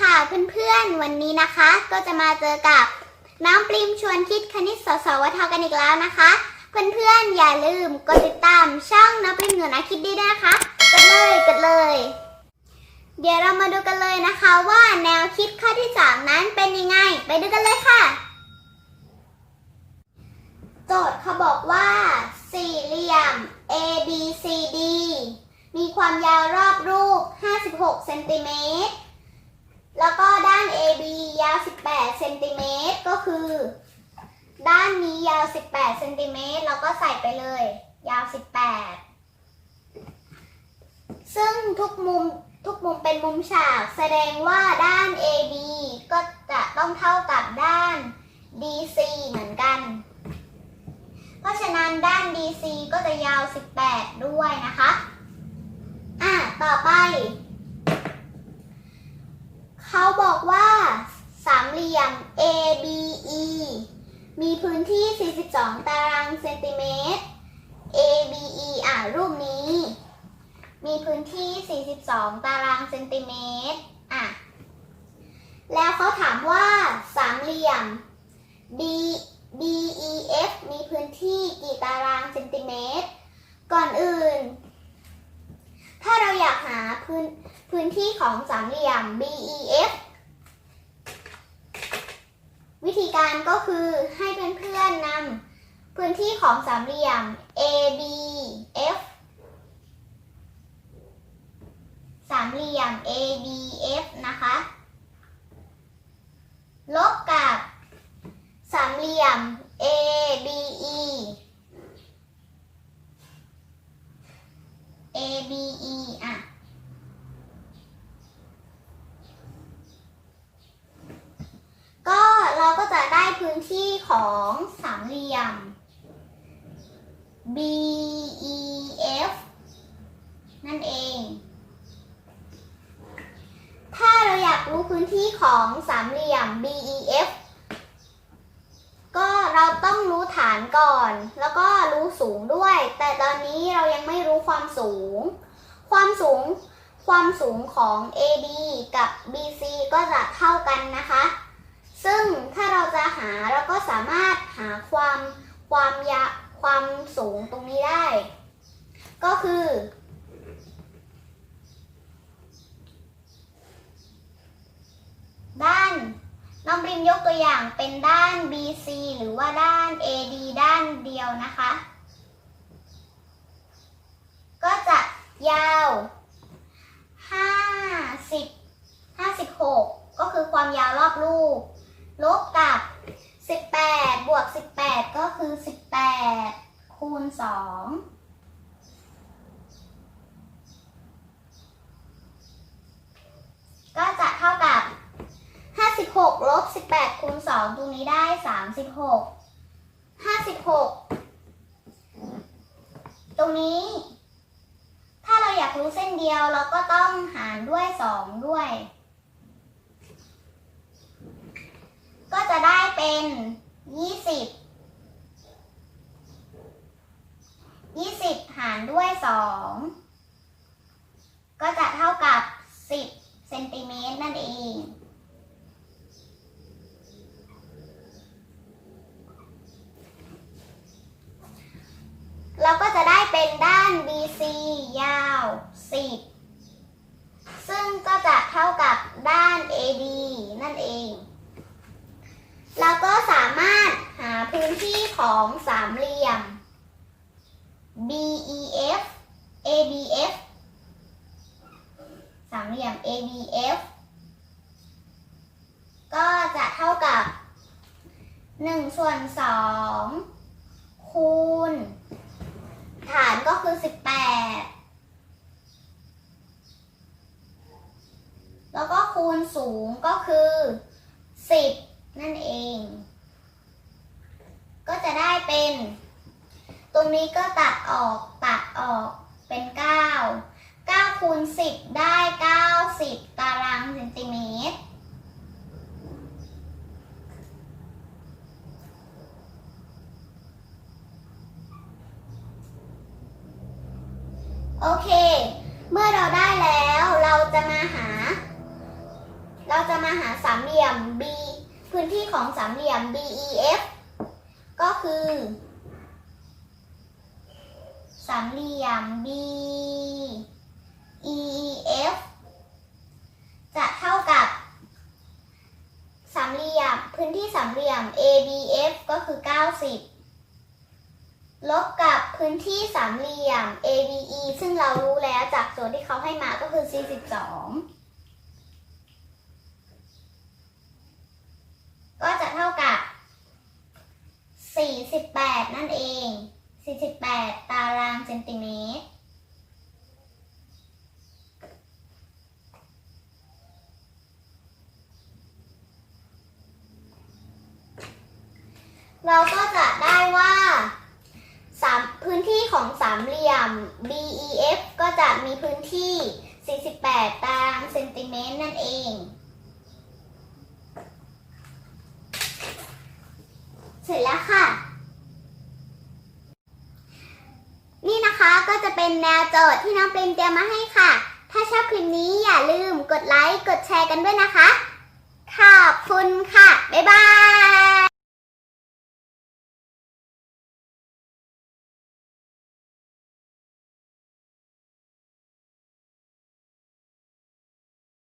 ค่ะเพื่อกับน้องปริมชวนคิดคณิตสสวทกันอีกแล้วนะคะ เพื่อนๆ อย่าลืมกดติดตามช่องน้องปริมหนูนะคิดดีด้วยนะคะกดเลยกดเลย เดี๋ยวเรามาดูกันเลยนะคะว่าแนวคิดข้อที่สามนั้นเป็นยังไง ไปดูกันเลยค่ะ โจทย์เขาบอกว่า สี่เหลี่ยม A B C D มีความยาวรอบรูป 56เซนติเมตร แล้วก็ด้าน AB ยาว 18เซนติเมตรก็คือ ด้านนี้ยาว 18เซนติเมตรเราก็ใส่ไปเลย ยาว 18 ซึ่งทุกมุมทุกมุมเป็นมุมฉาก แสดงว่าด้าน AB ก็จะต้องเท่ากับด้าน DC เหมือนกัน เพราะฉะนั้นด้าน DC ก็จะยาว 18 ด้วยนะคะ อะ ต่อไป เขาบอกว่าสามเหลี่ยม ABE มีพื้นที่ 42 ตารางเซนติเมตร ABE อะรูปนี้ มีพื้นที่ 42 ตารางเซนติเมตรอะแล้วเขาถามว่าสามเหลี่ยม D DEF มีพื้นที่กี่ตารางเซนติเมตร ก่อนอื่น ถ้าเราอยากหาพื้น พื้นที่ของสามเหลี่ยม BEF วิธีการก็คือให้เพื่อนๆนำพื้นที่ของสามเหลี่ยม ABF สามเหลี่ยม ABF นะคะ ลบกับสามเหลี่ยม ABE ABE อะ ก็เราก็จะได้พื้นที่ ของสามเหลี่ยม BEF นั่นเอง ถ้าเราอยากรู้พื้นที่ของสามเหลี่ยม BEF ก็เราต้องรู้ฐานก่อน แล้วก็รู้สูงด้วย แต่ตอนนี้เรายังไม่รู้ความสูง ความสูง ความสูงของ AD กับ BC ก็จะเท่ากันนะคะ ซึ่งถ้าเราจะ หาเราก็สามารถหาความความยาความสูงตรงนี้ได้ ก็คือ ด้านน้องบริมยกตัวอย่างเป็นด้าน BC หรือว่าด้าน AD ด้านเดียวนะคะ ก็จะยาว50 56 ก็คือความยาวรอบลูกลบกับ 18บวก18ก็คือ18คูณ2ก็จะเท่ากับ56ลบ18คูณ2ตรงนี้ได้36 56ตรงนี้ ถ้าเราอยากรู้เส้นเดียวเราก็ต้องหารด้วย2ด้วย ก็ จะได้เป็น20 20หารด้วย2ก็จะเท่ากับ10เซนติเมตรนั่นเองเราก็จะได้เป็นด้าน BC ยาว 10 ซึ่งก็จะเท่ากับด้าน AD นั่นเอง เราก็สามารถหาพื้นที่ ของสามเหลี่ยม BEF ABF สามเหลี่ยม ABF ก็จะเท่ากับ1ส่วน2คูณ ฐานก็คือ 18 แล้วก็คูณสูงก็คือ 10 นั่นเอง ก็จะได้เป็น ตรงนี้ก็ตัดออกตัดออกเป็น9 9คูณ10 ได้ 90 ตารางเซนติเมตรโอเค เมื่อเราได้แล้วเราจะมาหา เราจะมาหาสามเหลี่ยม B พื้นที่ของของสามเหลี่ยม BEF ก็คือสามเหลี่ยม BEF จะเท่ากับสามเหลี่ยมพื้นที่สามเหลี่ยม ABF ก็คือ 90 ลบกับพื้นที่สามเหลี่ยม ABE ซึ่งเรารู้แล้วจากโจทย์ที่เขาให้มาก็คือ 42 ก็จะเท่ากับ 48 นั่นเอง 48 ตารางเซนติเมตร เราก็จะได้ว่าสามพื้นที่ของสามเหลี่ยม BEF ก็จะมีพื้นที่ 48 ตารางเซนติเมตรนั่นเองเสร็จแล้วค่ะ นี่นะคะก็จะ เป็นแนวโจทย์ที่น้องปริมเตรียมมาให้ค่ะ ถ้าชอบคลิปนี้อย่าลืมกดไลค์ กดแชร์กันด้วยนะคะ ขอบคุณค่ะ บ๊ายบาย